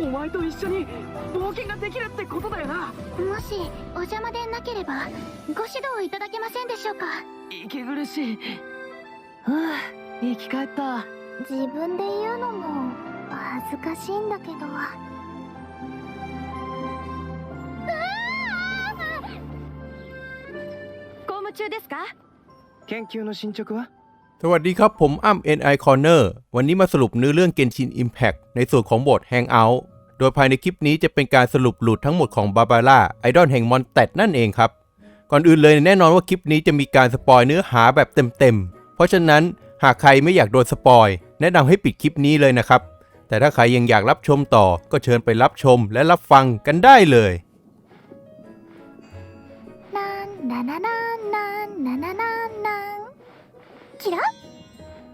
お前と一緒に冒険ができるってことだよな。もしお邪魔でなければご指導いただけませんでしょうか？息苦しい。はあ生き返った。自分で言うのも恥ずかしいんだけど。公務中ですか？研究の進捗は？ สวัสดีครับ ผมอ้ำ NI Corner วันนี้มาสรุปเนื้อเรื่อง Genshin Impact ในส่วนของบท Hangout โดยภายในคลิปนี้จะเป็นการสรุปหลุดทั้งหมดของ Barbara ไอดอลแห่งมอนแตดนั่นเองครับ ก่อนอื่นเลยแน่นอนว่าคลิปนี้จะมีการสปอยเนื้อหาแบบเต็มๆ เพราะฉะนั้นหากใครไม่อยากโดนสปอยแนะนำให้ปิดคลิปนี้เลยนะครับ แต่ถ้าใครยังอยากรับชมต่อก็เชิญไปรับชมและรับฟังกันได้เลยนานนานนานานา キラ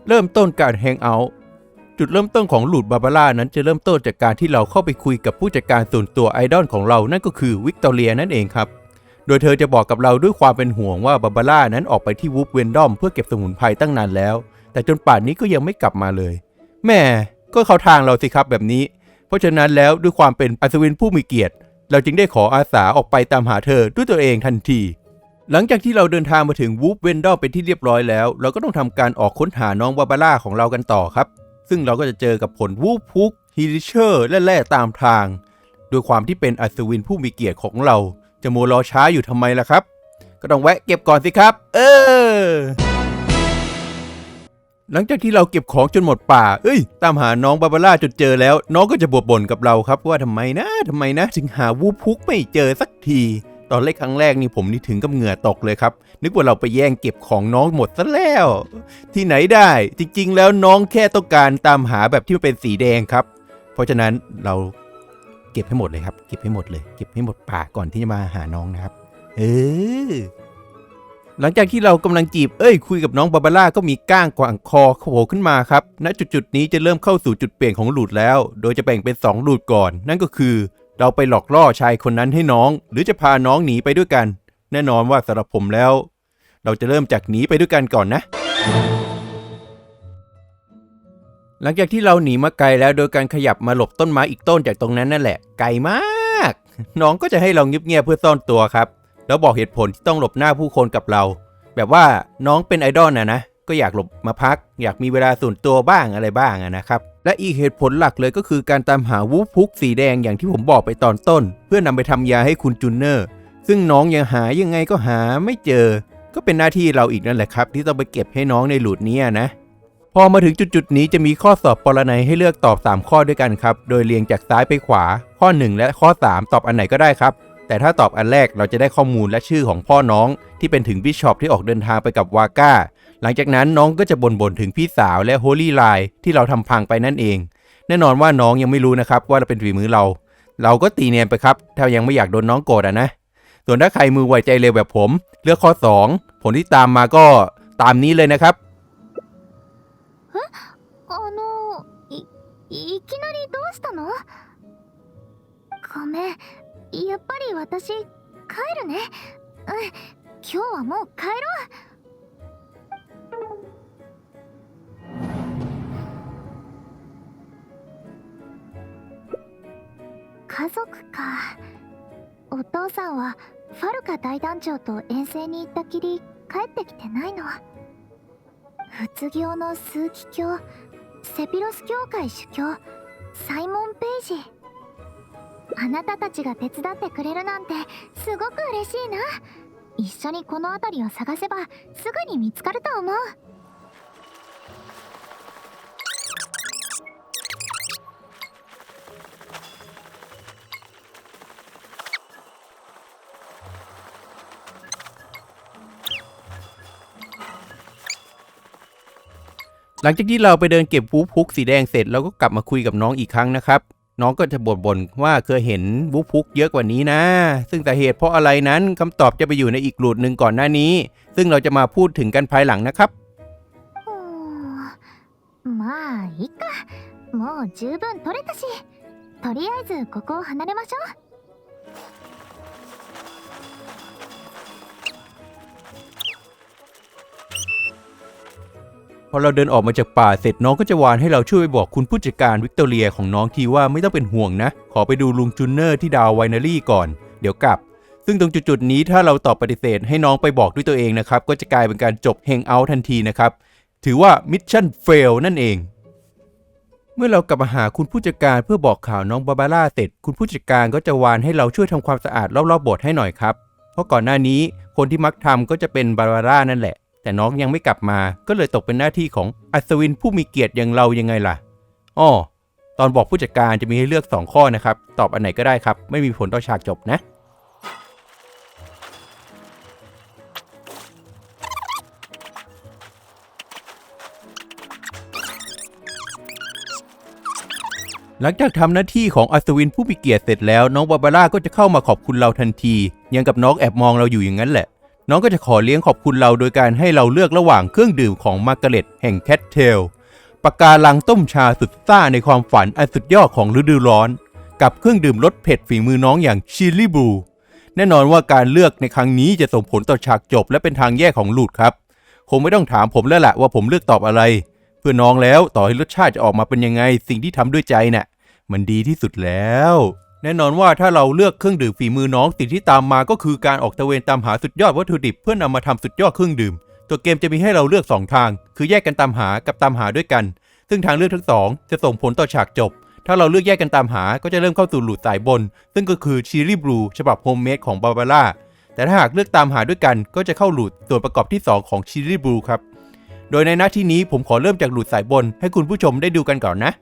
เริ่มต้นการแฮงเอาท์จุดเริ่มต้นของหลุดบาบาร่านั้นจะเริ่มต้นจากการที่เราเข้าไปคุยกับผู้จัดการส่วนตัวไอดอลของเรานั่นก็คือวิกตอเรียนั่นเองครับ โดยเธอจะบอกกับเราด้วยความเป็นห่วงว่าบาบาร่านั้นออกไปที่วูฟเวนดอมเพื่อเก็บสมุนไพรตั้งนานแล้ว แต่จนป่านนี้ก็ยังไม่กลับมาเลยแม่ก็เข้าทางเราสิครับแบบนี้ เพราะฉะนั้นแล้วด้วยความเป็นอัศวินผู้มีเกียรติ เราจึงได้ขออาสาออกไปตามหาเธอด้วยตัวเองทันที หลังจากที่เราเดินทางมาถึงวูฟเวนดอเป็นที่เรียบร้อยแล้ว เราก็ต้องทำการออกค้นหาน้องบาบาร่าของเรากันต่อครับ ซึ่งเราก็จะเจอกับผลวูฟพุกฮิลิเชอร์และแร่ตามทางด้วยความที่เป็นอัศวินผู้มีเกียรติของเรา จะโมรอช้าอยู่ทำไมล่ะครับ ก็ต้องแวะเก็บก่อนสิครับ เออ หลังจากที่เราเก็บของจนหมดป่า เอ้ย ตามหาน้องบาบาร่าจนเจอแล้ว น้องก็จะบวบ่นกับเราครับว่าทำไมนะทำไมนะถึงหาวูฟพุกไม่เจอสักที ตอนแรกครั้งแรกนี่ผมนี่ถึงกับเหงื่อตกเลยครับ นึกว่าเราไปแย่งเก็บของน้องหมดซะแล้ว ที่ไหนได้จริง ๆ แล้วน้องแค่ต้องการตามหาแบบที่มันเป็นสีแดงครับ เพราะฉะนั้นเราเก็บให้หมดเลยครับ เก็บให้หมดเลย เก็บให้หมดป่าก่อนที่จะมาหาน้องนะครับ เออหลังจากที่เรากำลังจีบ เอ้ย คุยกับน้องบาบาร่าก็มีก้างกวางคอโผล่ขึ้นมาครับ ณ จุดๆนี้จะเริ่มเข้าสู่จุดเปลี่ยนของหลุดแล้ว โดยจะแบ่งเป็น 2 หลุดก่อน นั่นก็คือ เราไปหลอกล่อชายคนนั้นให้น้อง หรือจะพาน้องหนีไปด้วยกัน แน่นอนว่าสำหรับผมแล้ว เราจะเริ่มจากหนีไปด้วยกันก่อนนะ หลังจากที่เราหนีมาไกลแล้วโดยการขยับมาหลบต้นไม้อีกต้นจากตรงนั้นนั่นแหละ ไกลมาก น้องก็จะให้เราเงียบๆเพื่อซ่อนตัวครับ แล้วบอกเหตุผลที่ต้องหลบหน้าผู้คนกับเรา แบบว่าน้องเป็นไอดอลนะนะ ก็อยากหลบมาพัก อยากมีเวลาส่วนตัวบ้างอะไรบ้างนะครับ และอีกเหตุผลหลักเลยก็คือการตามหาวูฟพุกสีแดงอย่างที่ผมบอกไปตอนต้น เพื่อนำไปทำยาให้คุณจูเนอร์ ซึ่งน้องยังหายังไงก็หาไม่เจอ ก็เป็นหน้าที่เราอีกนั่นแหละครับ ที่ต้องไปเก็บให้น้องในหลุดนี้นะ พอมาถึงจุดๆนี้จะมีข้อสอบปรนัยให้เลือกตอบ 3 ข้อด้วยกันครับ โดยเรียงจากซ้ายไปขวา ข้อ 1 และข้อ 3 ตอบอันไหนก็ได้ครับแต่ถ้าตอบอันแรกเราจะได้ข้อมูลและชื่อของพ่อน้องที่เป็นถึงบิชอปที่ออกเดินทางไปกับวาก้า หลังจากนั้นน้องก็จะบ่นๆถึงพี่สาวและโฮลี่ไลน์ที่เราทำพังไปนั่นเอง แน่นอนว่าน้องยังไม่รู้นะครับว่าเราเป็นฝีมือเรา เราก็ตีเนียนไปครับ ถ้ายังไม่อยากโดนน้องโกรธอะนะ ส่วนถ้าใครมือไวใจเร็วแบบผม เลือกข้อ 2 ผลที่ตามมาก็ตามนี้เลยนะครับ あのいいきなりどうしたのごめんやっぱり私帰るねうん今日はもう帰ろう 家族か。お父さんはファルカ大団長と遠征に行ったきり帰ってきてないの。仏業の枢機卿セピロス教会主教サイモン・ペイジ。あなたたちが手伝ってくれるなんてすごく嬉しいな。一緒にこの辺りを探せばすぐに見つかると思う。 หลังจากที่เราไปเดินเก็บวูฟพุกสีแดงเสร็จเราก็กลับมาคุยกับน้องอีกครั้งนะครับ น้องก็จะบ่นๆว่าเคยเห็นวูฟพุกเยอะกว่านี้นะ ซึ่งแต่เหตุเพราะอะไรนั้นคำตอบจะไปอยู่ในอีกหลุดหนึ่งก่อนหน้านี้ ซึ่งเราจะมาพูดถึงกันภายหลังนะครับ うーんまあいいかもう十分取れたしとりあえずここを離れましょう พอเราเดินออกมาจากป่าเสร็จน้องก็จะวานให้เราช่วยไปบอกคุณผู้จัดการวิกตอเรียของน้องทีว่าไม่ต้องเป็นห่วงนะ ขอไปดูลุงจูเนอร์ที่ดาวไวนารี่ก่อน เดี๋ยวกลับ ซึ่งตรงจุดๆนี้ถ้าเราตอบปฏิเสธให้น้องไปบอกด้วยตัวเองนะครับ ก็จะกลายเป็นการจบเฮงเอาท์ทันทีนะครับ ถือว่ามิชชั่นเฟลนั่นเอง เมื่อเรากลับมาหาคุณผู้จัดการเพื่อบอกข่าวน้องบาบาร่าเสร็จ คุณผู้จัดการก็จะวานให้เราช่วยทำความสะอาดรอบๆโบสถ์ให้หน่อยครับ เพราะก่อนหน้านี้คนที่มักทำก็จะเป็นบาบาร่านั่นแหละ แต่น้องยังไม่กลับมาก็เลยตกเป็นหน้าที่ของอัศวินผู้มีเกียรติอย่างเรายังไงล่ะอ้อตอนบอกผู้จัดการจะมีให้เลือก 2 ข้อนะครับ ตอบอันไหนก็ได้ครับ ไม่มีผลต่อฉากจบนะ หลังจากทำหน้าที่ของอัศวินผู้มีเกียรติเสร็จแล้ว น้องบาบาร่าก็จะเข้ามาขอบคุณเราทันที ยังกับน้องแอบมองเราอยู่อย่างนั้นแหละ น้องก็จะขอเลี้ยงขอบคุณเราโดยการให้เราเลือกระหว่างเครื่องดื่มของมาร์กาเร็ตแห่งแคทเทลปากการังต้มชาสุดซ่าในความฝันอันสุดยอดของฤดูร้อน กับเครื่องดื่มรสเผ็ดฝีมือน้องอย่างชิลลี่บลูแน่นอนว่าการเลือกในครั้งนี้จะส่งผลต่อฉากจบและเป็นทางแยกของลูดครับ คงไม่ต้องถามผมแล้วแหละว่าผมเลือกตอบอะไร เพื่อน้องแล้วต่อให้รสชาติจะออกมาเป็นยังไง สิ่งที่ทำด้วยใจน่ะมันดีที่สุดแล้ว แน่นอนว่าถ้าเราเลือกเครื่องดื่มฝีมือน้องสิ่งที่ตามมาก็คือการออกตะเวนตามหาสุดยอดวัตถุดิบเพื่อนำมาทำสุดยอดเครื่องดื่ม ตัวเกมจะมีให้เราเลือก 2 ทาง คือแยกกันตามหากับตามหาด้วยกัน ซึ่งทางเลือกทั้งสองจะส่งผลต่อฉากจบ ถ้าเราเลือกแยกกันตามหาก็จะเริ่มเข้าสู่หลุดสายบน ซึ่งก็คือชีรี่บลูฉบับโฮมเมดของบาบาร่าแต่ถ้าหากเลือกตามหาด้วยกัน ก็จะเข้าหลุดส่วนประกอบที่ 2 ของชีรี่บลูครับโดยในหน้าที่นี้ผมขอเริ่มจากหลุดสายบนให้คุณผู้ชมได้ดูกันก่อนนะ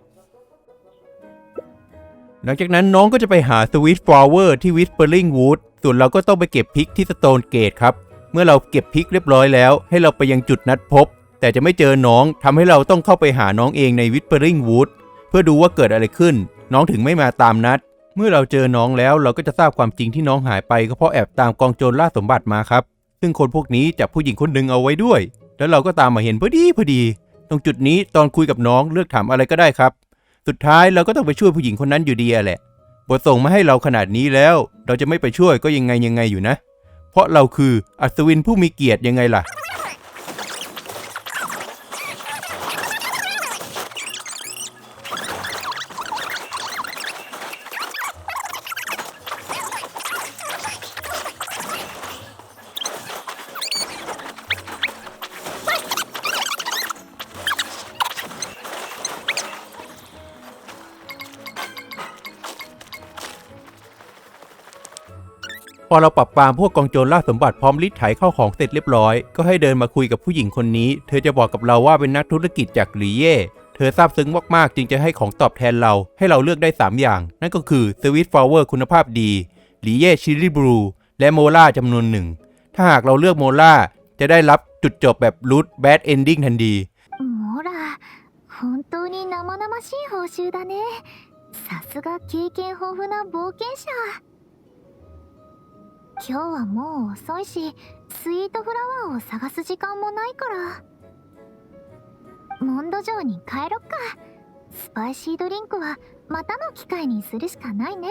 หลังจากนั้นน้องก็จะไปหาสวิตฟลาวเวอร์ที่วิสเปอร์ลิงวูดส่วนเราก็ต้องไปเก็บพริกที่สโตนเกตครับ เมื่อเราเก็บพริกเรียบร้อยแล้ว ให้เราไปยังจุดนัดพบ แต่จะไม่เจอน้องทำให้เราต้องเข้าไปหาน้องเองในวิสเปอร์ลิงวูดเพื่อดูว่าเกิดอะไรขึ้น น้องถึงไม่มาตามนัด เมื่อเราเจอน้องแล้วเราก็จะทราบความจริงที่น้องหายไปก็เพราะแอบตามกองโจรล่าสมบัติมาครับ ซึ่งคนพวกนี้จับผู้หญิงคนหนึ่งเอาไว้ด้วย แล้วเราก็ตามมาเห็นพอดีพอดี ตรงจุดนี้ตอนคุยกับน้องเลือกถามอะไรก็ได้ครับ สุดท้ายเราก็ต้องไปช่วยผู้หญิงคนนั้นอยู่ดีแหละบทส่งมาให้เราขนาดนี้แล้ว เราจะไม่ไปช่วยก็ยังไงยังไงอยู่นะ เพราะเราคืออัศวินผู้มีเกียรติยังไงล่ะ อเราปรับปรามพวกกองโจรล่าสมบัติพร้อมลิดไถเข้าของเสร็จเรียบร้อย ก็ให้เดินมาคุยกับผู้หญิงคนนี้ เธอจะบอกกับเราว่าเป็นนักธุรกิจจากหลีเย่ เธอซาบซึ้งมากๆ จึงจะให้ของตอบแทนเรา ให้เราเลือกได้ 3 อย่าง นั่นก็คือสวิตฟลาวเวอร์คุณภาพดีหลีเย่ชิลลี่บลูและโมล่าจำนวนหนึ่ง ถ้าหากเราเลือกโมล่าจะได้รับจุดจบแบบรูทแบดเอนดิ้งทันที ほら本当に生々しい報酬だねさすが経験豊富な冒険者 今日はもう遅いしスイートフラワーを探す時間もないからモンド城に帰ろっかスパイシードリンクはまたの機会にするしかないね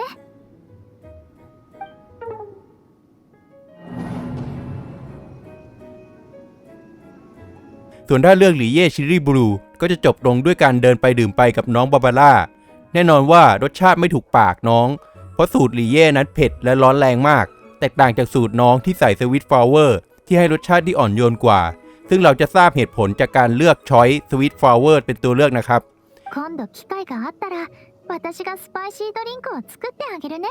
ส่วนถ้าเลือกหลีเย่ชิลลี่บลูก็จะจบลงด้วยการเดินไปดื่มไปกับน้องบาบาร่า แน่นอนว่ารสชาติไม่ถูกปากน้อง เพราะสูตรหลีเย่นั้นเผ็ดและร้อนแรงมาก แตกต่างจากสูตรน้องที่ใส่สวิตฟลาวเวอร์ที่ให้รสชาติที่อ่อนโยนกว่า ซึ่งเราจะทราบเหตุผลจากการเลือกช้อยสวิตฟลาวเวอร์เป็นตัวเลือกนะครับ 今度機会があったら私がスパイシードリンクを作ってあげるね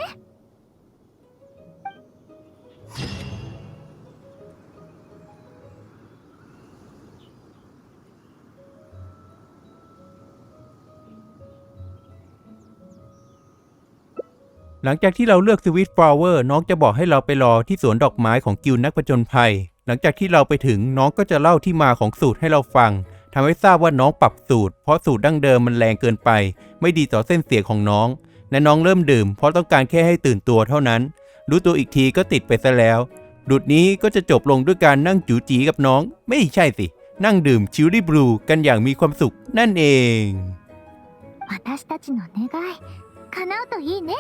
หลังจากที่เราเลือกสวิตฟลาวเวอร์น้องจะบอกให้เราไปรอที่สวนดอกไม้ของกิลด์นักผจญภัย หลังจากที่เราไปถึงน้องก็จะเล่าที่มาของสูตรให้เราฟังทำให้ทราบว่าน้องปรับสูตร เพราะสูตรดั้งเดิมมันแรงเกินไป ไม่ดีต่อเส้นเสียงของน้อง และน้องเริ่มดื่ม เพราะต้องการแค่ให้ตื่นตัวเท่านั้น รู้ตัวอีกทีก็ติดไปซะแล้วดุดนี้ก็จะจบลงด้วยการนั่งจูจีกับน้อง ไม่ใช่สิ นั่งดื่มชิลลี่บลูกันอย่างมีความสุขนั่นเอง 私たちの願い叶うといいね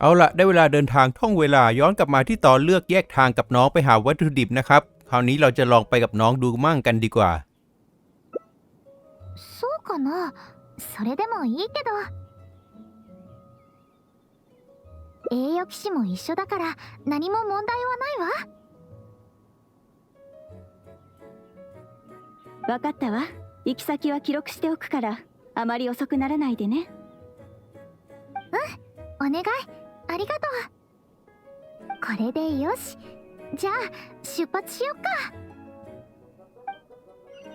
เอาละได้เวลาเดินทางท่องเวลาย้อนกลับมาที่ตอนเลือกแยกทางกับน้องไปหาวัตถุดิบนะครับ คราวนี้เราจะลองไปกับน้องดูมั่งกันดีกว่าそうかなそれでもいいけど栄養騎士も一緒だから何も問題はないわ分かったわ行き先は記録しておくからあまり遅くならないでねお願いありがとうこれでよしじゃあ出発しよっか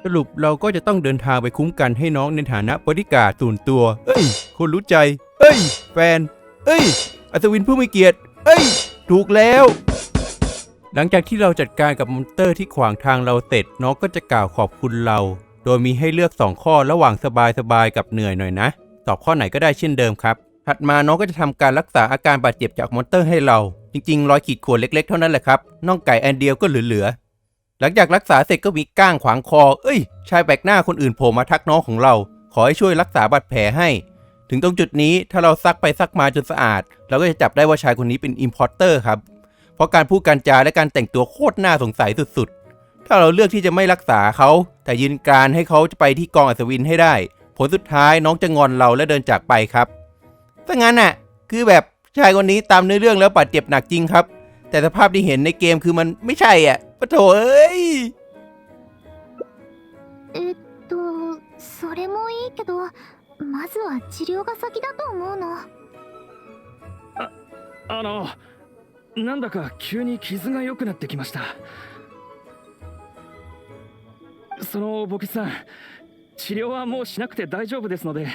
สรุปเราก็จะต้องเดินทางไปคุ้มกันให้น้องในฐานะบริการดส่วนตัว เอ้ย คนรู้ใจ เอ้ย แฟน เอ้ย อัศวินผู้มีเกียรติ เอ้ย ถูกแล้ว หลังจากที่เราจัดการกับมอนเตอร์ที่ขวางทางเราเสร็จน้องก็จะกล่าวขอบคุณเรา โดยมีให้เลือก 2 ข้อระหว่างสบายๆกับเหนื่อยหน่อยนะ ตอบข้อไหนก็ได้เช่นเดิมครับ ถัดมาน้องก็จะทำการรักษาอาการบาดเจ็บจากมอนเตอร์ให้เรา จริงๆ รอยขีดข่วนเล็กๆ เท่านั้นแหละครับน่องไก่อันเดียวก็เหลือๆหลังจากรักษาเสร็จก็มีก้างขวางคอ เอ้ย ชายแปลกหน้าคนอื่นโผล่มาทักน้องของเรา ขอให้ช่วยรักษาบาดแผลให้ ถึงตรงจุดนี้ถ้าเราซักไปซักมาจนสะอาด เราก็จะจับได้ว่าชายคนนี้เป็นอิมพอร์เตอร์ครับ เพราะการพูดการจาและการแต่งตัวโคตรน่าสงสัยสุดๆ ถ้าเราเลือกที่จะไม่รักษาเขา แต่ยืนการให้เขาจะไปที่กองอัศวินให้ได้ ผลสุดท้ายน้องจะงอนเราและเดินจากไปครับถ้างั้นน่ะ คือแบบชายคนนี้ตามเนื้อเรื่องแล้วบาดเจ็บหนักจริงครับ แต่สภาพที่เห็นในเกมคือมันไม่ใช่อ่ะปะโถเอ้ย えっとそれもいいけどまずは治療が先だと思うのあの なんだか急に傷が良くなってきました。そのボキさん治療はもうしなくて大丈夫ですので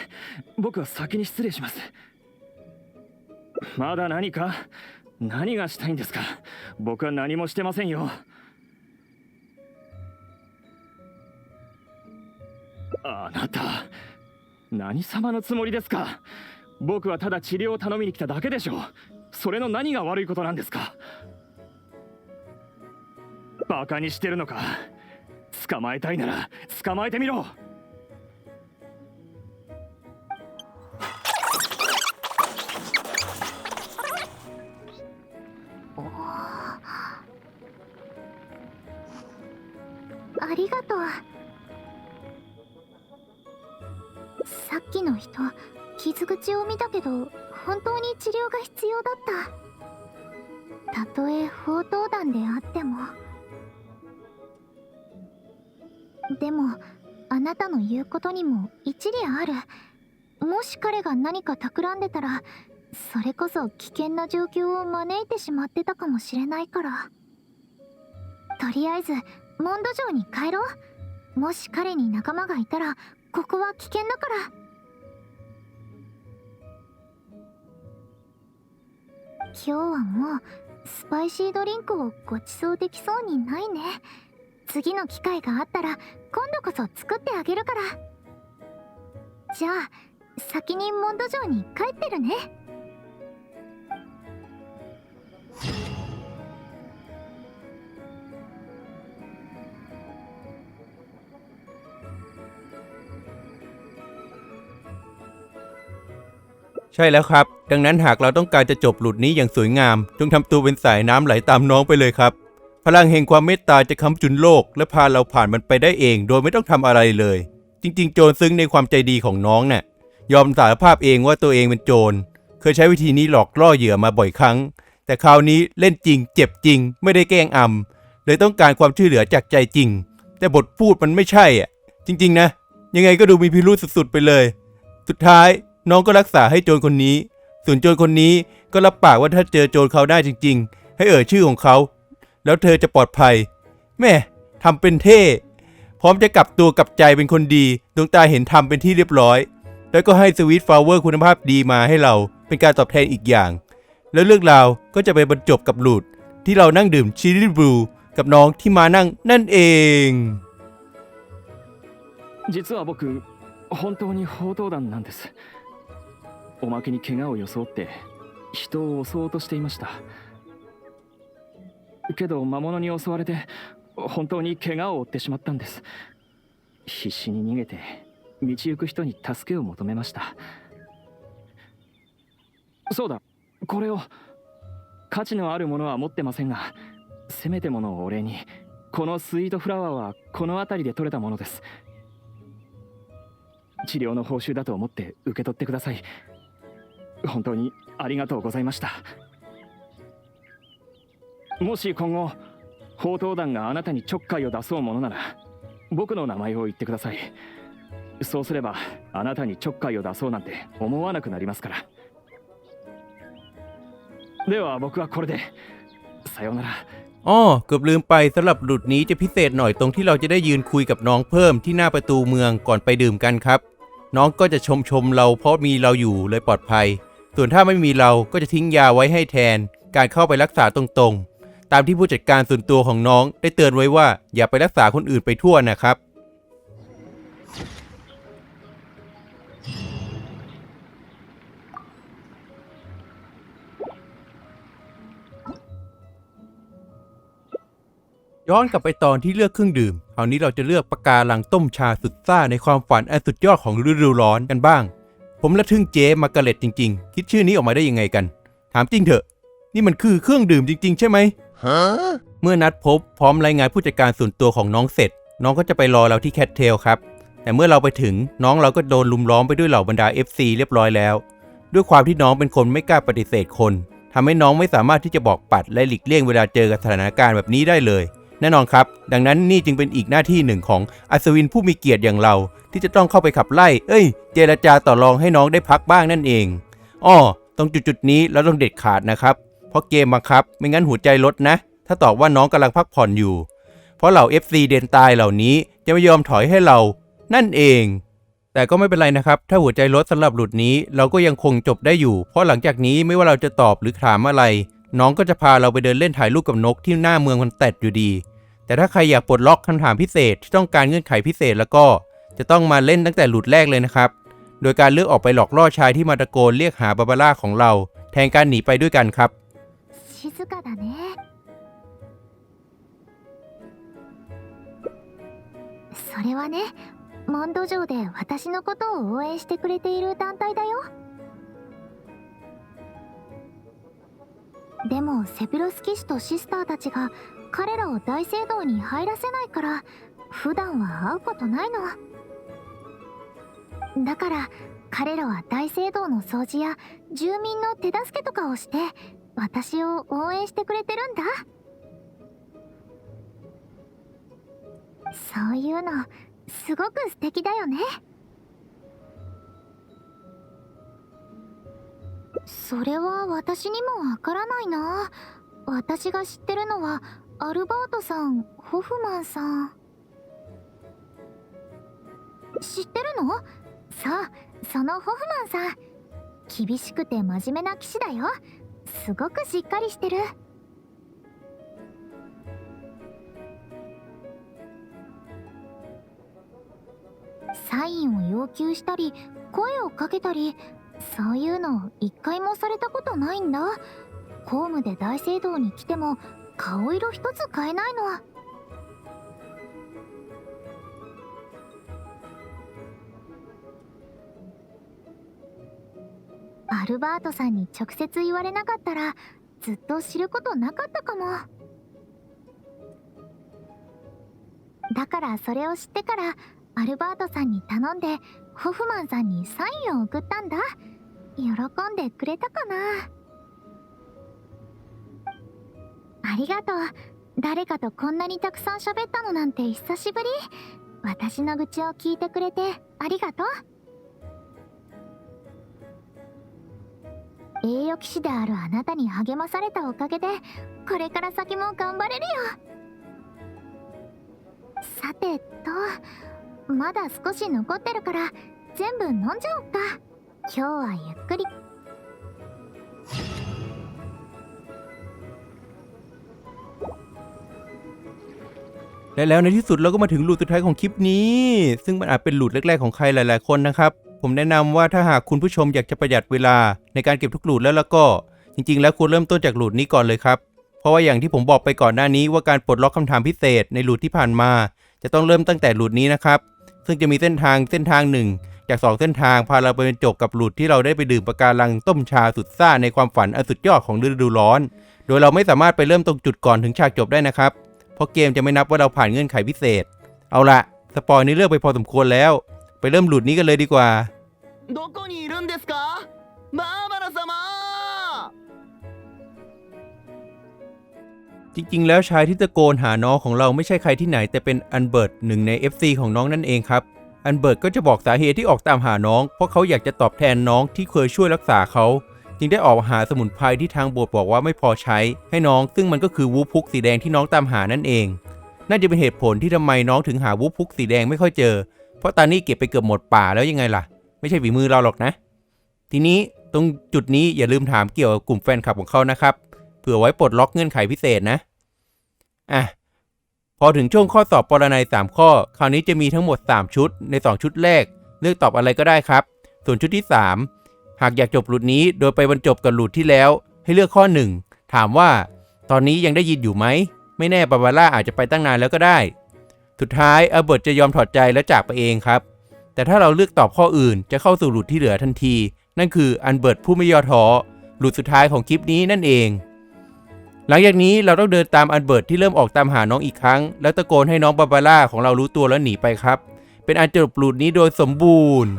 僕は先に失礼します。まだ何か？何がしたいんですか？僕は何もしてませんよ。あなた何様のつもりですか？僕はただ治療を頼みに来ただけでしょう。それの何が悪いことなんですか？バカにしてるのか？捕まえたいなら捕まえてみろ！療が必要だった。たとえ砲刀弾であっても。でもあなたの言うことにも一理ある。もし彼が何か企んでたらそれこそ危険な状況を招いてしまってたかもしれないから。とりあえずモンド城に帰ろう。もし彼に仲間がいたらここは危険だから。今日はもうスパイシードリンクをご馳走できそうにないね。次の機会があったら今度こそ作ってあげるから。じゃあ先にモンド城に帰ってるね。 ใช่แล้วครับ ดังนั้นหากเราต้องการจะจบหลุดนี้อย่างสวยงาม จงทำตัวเป็นสายน้ำไหลตามน้องไปเลยครับ พลังแห่งความเมตตาจะค้ำจุนโลก และพาเราผ่านมันไปได้เอง โดยไม่ต้องทำอะไรเลย จริง ๆ โจรซึ้งในความใจดีของน้องน่ะยอมสารภาพเองว่าตัวเองเป็นโจร เคยใช้วิธีนี้หลอกล่อเหยื่อมาบ่อยครั้ง แต่คราวนี้เล่นจริง เจ็บจริง ไม่ได้แกล้งอำเลยต้องการความช่วยเหลือจากใจจริง แต่บทพูดมันไม่ใช่อะ จริง ๆ นะ ยังไงก็ดูมีพิรุษสุดๆไปเลย สุดท้าย น้องก็รักษาให้โจรคนนี้ ส่วนโจรคนนี้ก็รับปากว่าถ้าเจอโจรเขาได้จริง ๆ ให้เอ่ยชื่อของเขา แล้วเธอจะปลอดภัย แม่ทำเป็นเท่ พร้อมจะกลับตัวกลับใจเป็นคนดี ดวงตาเห็นทำเป็นที่เรียบร้อย แล้วก็ให้สวีทฟลาวเวอร์คุณภาพดีมาให้เราเป็นการตอบแทนอีกอย่าง แล้วเรื่องราวก็จะไปบรรจบกับหลุด ที่เรานั่งดื่มชิลลี่บลูกับน้องที่มานั่งนั่นเอง 実は僕本当に砲刀弾なんです おまけに怪我を装って人を襲おうとしていました。けど魔物に襲われて本当に怪我を負ってしまったんです。必死に逃げて道行く人に助けを求めました。そうだこれを価値のあるものは持ってませんがせめてものをお礼にこのスイートフラワーはこの辺りで採れたものです。治療の報酬だと思って受け取ってください。本当にありがとうございましたもし今後宝刀団があなたにちょっかいを出そうものなら僕の名前を言ってくださいそうすればあなたにちょっかいを出そうなんて思わなくなりますからでは僕はこれでさようなら อ้อเกือบลืมไปสำหรับหลุดนี้จะพิเศษหน่อยตรงที่เราจะได้ยืนคุยกับน้องเพิ่มที่หน้าประตูเมืองก่อนไปดื่มกันครับ น้องก็จะชมชมเราเพราะมีเราอยู่เลยปลอดภัย ส่วนถ้าไม่มีเราก็จะทิ้งยาไว้ให้แทน การเข้าไปรักษาตรงๆ ตามที่ผู้จัดการส่วนตัวของน้องได้เตือนไว้ว่าอย่าไปรักษาคนอื่นไปทั่วนะครับ ย้อนกลับไปตอนที่เลือกเครื่องดื่มคราวนี้เราจะเลือกปากกาลังต้มชาสุดซ่าในความฝันอันสุดยอดของฤดูร้อนกันบ้าง ผมละทึ่งเจ๊มาร์กาเร็ตจริง ๆ คิดชื่อนี้ออกมาได้ยังไงกัน ถามจริงเถอะ นี่มันคือเครื่องดื่มจริง ๆ ใช่ไหมเมื่อนัดพบพร้อมรายงานผู้จัดการส่วนตัวของน้องเสร็จ น้องก็จะไปรอเราที่แคทเทลครับ แต่เมื่อเราไปถึงน้องเราก็โดนลุมล้อมไปด้วยเหล่าบรรดา FC เรียบร้อยแล้ว ด้วยความที่น้องเป็นคนไม่กล้าปฏิเสธคนทำให้น้องไม่สามารถที่จะบอกปัดและหลีกเลี่ยงเวลาเจอกับสถานการณ์แบบนี้ได้เลย แน่นอนครับ ดังนั้นนี่จึงเป็นอีกหน้าที่หนึ่งของอัศวินผู้มีเกียรติอย่างเรา ที่จะต้องเข้าไปขับไล่ เอ้ย เจรจาต่อรองให้น้องได้พักบ้างนั่นเองอ้อตรงจุดๆนี้เราต้องเด็ดขาดนะครับ เพราะเกมบังคับ ไม่งั้นหัวใจลดนะ ถ้าตอบว่าน้องกำลังพักผ่อนอยู่ เพราะเหล่า FC เดนตายเหล่านี้จะไม่ยอมถอยให้เรา นั่นเอง แต่ก็ไม่เป็นไรนะครับ ถ้าหัวใจลดสำหรับหลุดนี้ เราก็ยังคงจบได้อยู่ เพราะหลังจากนี้ไม่ว่าเราจะตอบหรือถามอะไร น้องก็จะพาเราไปเดินเล่นถ่ายรูปกับนกที่หน้าเมืองมันแตดอยู่ดี แต่ถ้าใครอยากปลดล็อกคำถามพิเศษที่ต้องการเงื่อนไขพิเศษแล้วก็ จะต้องมาเล่นตั้งแต่หลุดแรกเลยนะครับ โดยการเลือกออกไปหลอกล่อชายที่มาตะโกนเรียกหาบาบาร่าของเรา แทนการหนีไปด้วยกันครับ 静かだねそれはねモンド城で私のことを応援してくれている団体だよでもセピロス騎士とシスターたちが 彼らを大聖堂に入らせないから普段は会うことないの。だから彼らは大聖堂の掃除や住民の手助けとかをして私を応援してくれてるんだ。そういうのすごく素敵だよね。それは私にもわからないな。私が知ってるのはアルバートさんホフマンさん。知ってるの？そうそのホフマンさん。厳しくて真面目な騎士だよ。すごくしっかりしてる。サインを要求したり声をかけたりそういうの一回もされたことないんだ。公務で大聖堂に来ても顔色一つ変えないの。アルバートさんに直接言われなかったらずっと知ることなかったかも。だからそれを知ってからアルバートさんに頼んでホフマンさんにサインを送ったんだ。喜んでくれたかな。ありがとう。誰かとこんなにたくさん喋ったのなんて久しぶり。私の愚痴を聞いてくれてありがとう。栄誉騎士であるあなたに励まされたおかげでこれから先も頑張れるよ。さてとまだ少し残ってるから全部飲んじゃおっか。今日はゆっくり。 และแล้วในที่สุดเราก็มาถึงหลุดสุดท้ายของคลิปนี้ ซึ่งมันอาจเป็นหลุดแรกๆของใครหลายๆคนนะครับ ผมแนะนำว่าถ้าหากคุณผู้ชมอยากจะประหยัดเวลาในการเก็บทุกหลุดแล้วแล้วก็ จริง ๆ แล้วควรเริ่มต้นจากหลุดนี้ก่อนเลยครับ เพราะว่าอย่างที่ผมบอกไปก่อนหน้านี้ว่าการปลดล็อกคำถามพิเศษในหลุดที่ผ่านมา จะต้องเริ่มตั้งแต่หลุดนี้นะครับ ซึ่งจะมีเส้นทางเส้นทางหนึ่งจากสองเส้นทางพาเราไปจบกับหลุดที่เราได้ไปดื่มปะการังต้มชาสุดซ่าในความฝันอันสุดยอดของฤดูร้อน โดยเราไม่สามารถไปเริ่มตรงจุดก่อนถึงฉากจบได้นะครับ ราะเกมจะไม่นับว่าเราผ่านเงื่อนไขพิเศษ เอาละสปอยนี้เลือกไปพอสมควรแล้ว ไปเริ่มหลุดนี้กันเลยดีกว่า どこにいるんですかバーバラ様 จริงๆ แล้วชายที่ตะโกนหาน้องของเราไม่ใช่ใครที่ไหน แต่เป็นอันเบิร์ตหนึ่งใน FC ของน้องนั่นเองครับ อันเบิร์ตก็จะบอกสาเหตุที่ออกตามหาน้อง เพราะเขาอยากจะตอบแทนน้องที่เคยช่วยรักษาเขา จึงได้ออกหาสมุนไพรที่ทางโบสถ์บอกว่าไม่พอใช้ ให้น้องซึ่งมันก็คือวูพุกสีแดงที่น้องตามหานั่นเอง น่าจะเป็นเหตุผลที่ทำไมน้องถึงหาวูพุกสีแดงไม่ค่อยเจอ เพราะตานี่เก็บไปเกือบหมดป่าแล้วยังไงล่ะ ไม่ใช่ฝีมือเราหรอกนะ ทีนี้ตรงจุดนี้อย่าลืมถามเกี่ยวกับกลุ่มแฟนคลับของเขานะครับเผื่อไว้ปลดล็อกเงื่อนไขพิเศษนะอะพอถึงช่วงข้อสอบปรนัย3ข้อ คราวนี้จะมีทั้งหมด 3 ชุด ใน 2 ชุดแรก เลือกตอบอะไรก็ได้ครับ ส่วนชุดที่ 3 หากอยากจบหลุดนี้โดยไปบรรจบกับหลุดที่แล้ว ให้เลือกข้อ 1 ถามว่า ตอนนี้ยังได้ยินอยู่ไหม ไม่แน่บาบาร่าอาจจะไปตั้งนานแล้วก็ได้ สุดท้ายอัลเบิร์ตจะยอมถอดใจแล้วจากไปเองครับ แต่ถ้าเราเลือกตอบข้ออื่นจะเข้าสู่หลุดที่เหลือทันที นั่นคืออันเบิร์ตผู้ไม่ย่อท้อหลุดสุดท้ายของคลิปนี้นั่นเอง หลังจากนี้เราต้องเดินตามอันเบิร์ตที่เริ่มออกตามหาน้องอีกครั้ง แล้วตะโกนให้น้องบาบาร่าของเรารู้ตัวแล้วหนีไปครับ เป็นอันจบหลุดนี้โดยสมบูรณ์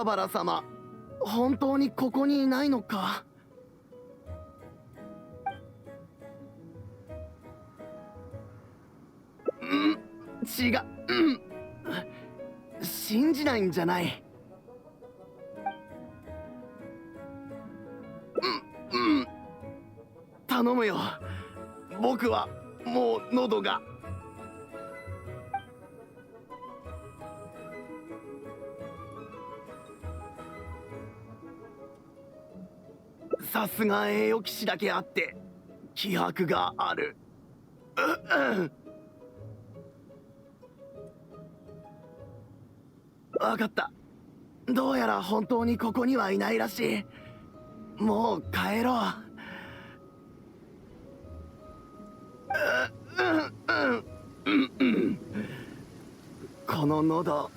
バーバラ様本当にここにいないのか？うん違う。うん信じないんじゃない。うんうん。頼むよ。僕はもう喉がさすが栄誉騎士だけあって気迫がある。ううん。わかった。どうやら本当にここにはいないらしい。もう帰ろう。ううんうん。この喉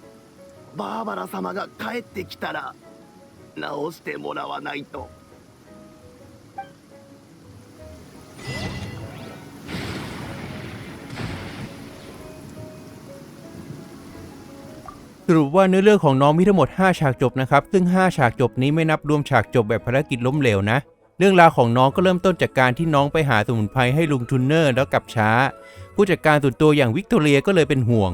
バーバラ様が帰ってきたら直してもらわないと。 รุปว่าเนื้อเรื่องของน้องมีทั้งหมด 5 ฉากจบนะครับ ซึ่ง 5 ฉากจบนี้ไม่นับรวมฉากจบแบบภารกิจล้มเหลวนะ เรื่องราวของน้องก็เริ่มต้นจากการที่น้องไปหาสมุนไพรให้ลุงทุนเนอร์แล้วกลับช้า ผู้จัดการส่วนตัวอย่างวิกตอเรียก็เลยเป็นห่วง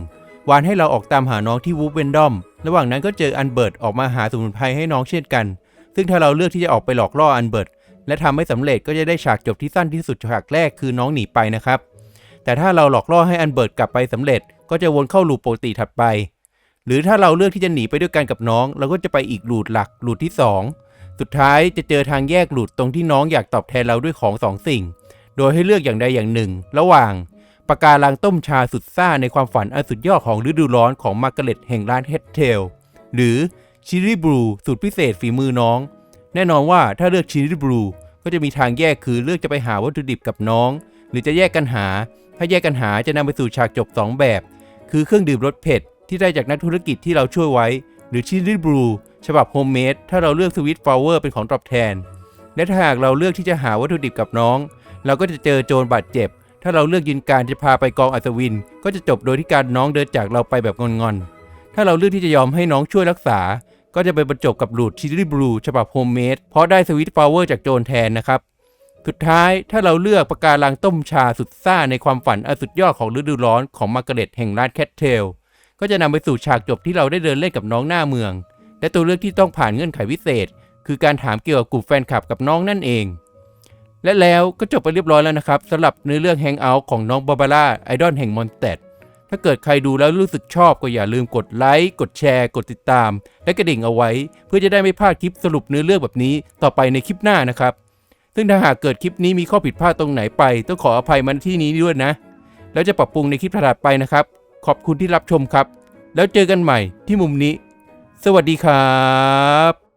วานให้เราออกตามหาน้องที่วูฟเวนดอม ระหว่างนั้นก็เจออันเบิร์ตออกมาหาสมุนไพรให้น้องเช่นกัน ซึ่งถ้าเราเลือกที่จะออกไปหลอกล่ออันเบิร์ตและทำไม่สำเร็จก็จะได้ฉากจบที่สั้นที่สุดฉากแรกคือน้องหนีไปนะครับ แต่ถ้าเราหลอกล่อให้อันเบิร์ตกลับไปสำเร็จ ก็จะวนเข้าลูปปกติถัดไป หรือถ้าเราเลือกที่จะหนีไปด้วยกันกับน้อง เราก็จะไปอีกรูทหลักรูทที่ 2 สุดท้ายจะเจอทางแยกรูทตรงที่น้องอยากตอบแทนเราด้วยของสองสิ่ง โดยให้เลือกอย่างใดอย่างหนึ่ง ระหว่างปะกการังต้มชาสุดซ่าในความฝันอันสุดยอดของฤดูร้อนของมาร์กาเร็ตแห่งร้านเฮดเทลหรือชิลลี่บลูสูตรพิเศษฝีมือน้อง แน่นอนว่าถ้าเลือกชิลลี่บลูก็จะมีทางแยกคือเลือกจะไปหาวัตถุดิบกับน้อง หรือจะแยกกันหา ถ้าแยกกันหาจะนำไปสู่ฉากจบสองแบบ คือเครื่องดื่มรสเผ็ด ที่ได้จากนักธุรกิจที่เราช่วยไว้ หรือชิลลี่บลูฉบับโฮมเมดถ้าเราเลือกสวิตฟลาวเวอร์เป็นของตอบแทน และถ้าหากเราเลือกที่จะหาวัตถุดิบกับน้อง เราก็จะเจอโจรบาดเจ็บ ถ้าเราเลือกยืนการจะพาไปกองอัศวิน ก็จะจบโดยที่การน้องเดินจากเราไปแบบงอนๆ ถ้าเราเลือกที่จะยอมให้น้องช่วยรักษา ก็จะไปบรรจบกับหลูดชิลลี่บลูฉบับโฮมเมดเพราะได้สวิตฟลาวเวอร์จากโจรแทนนะครับสุดท้ายถ้าเราเลือกปะการังต้มชาสุดซ่าในความฝันอสุดยอดของฤดูร้อนของมาร์กาเร็ตแห่งร้านแคทเทล ก็จะนำไปสู่ฉากจบที่เราได้เดินเล่นกับน้องหน้าเมือง และตัวเลือกที่ต้องผ่านเงื่อนไขพิเศษ คือการถามเกี่ยวกับกลุ่มแฟนคลับกับน้องนั่นเอง และแล้วก็จบไปเรียบร้อยแล้วนะครับสำหรับเนื้อเรื่อง Hangout ของน้องบาบาร่าไอดอลแห่งมอนสเตดถ้าเกิดใครดูแล้วรู้สึกชอบก็อย่าลืมกดไลค์ กดแชร์ กดติดตาม และกระดิ่งเอาไว้ เพื่อจะได้ไม่พลาดคลิปสรุปเนื้อเรื่องแบบนี้ต่อไปในคลิปหน้านะครับ ซึ่งถ้าหากเกิดคลิปนี้มีข้อผิดพลาดตรงไหนไป ต้องขออภัยมาที่นี้ด้วยนะ แล้วจะปรับปรุงในคลิปถัดไปนะครับ ขอบคุณที่รับชมครับ แล้วเจอกันใหม่ที่มุมนี้ สวัสดีครับ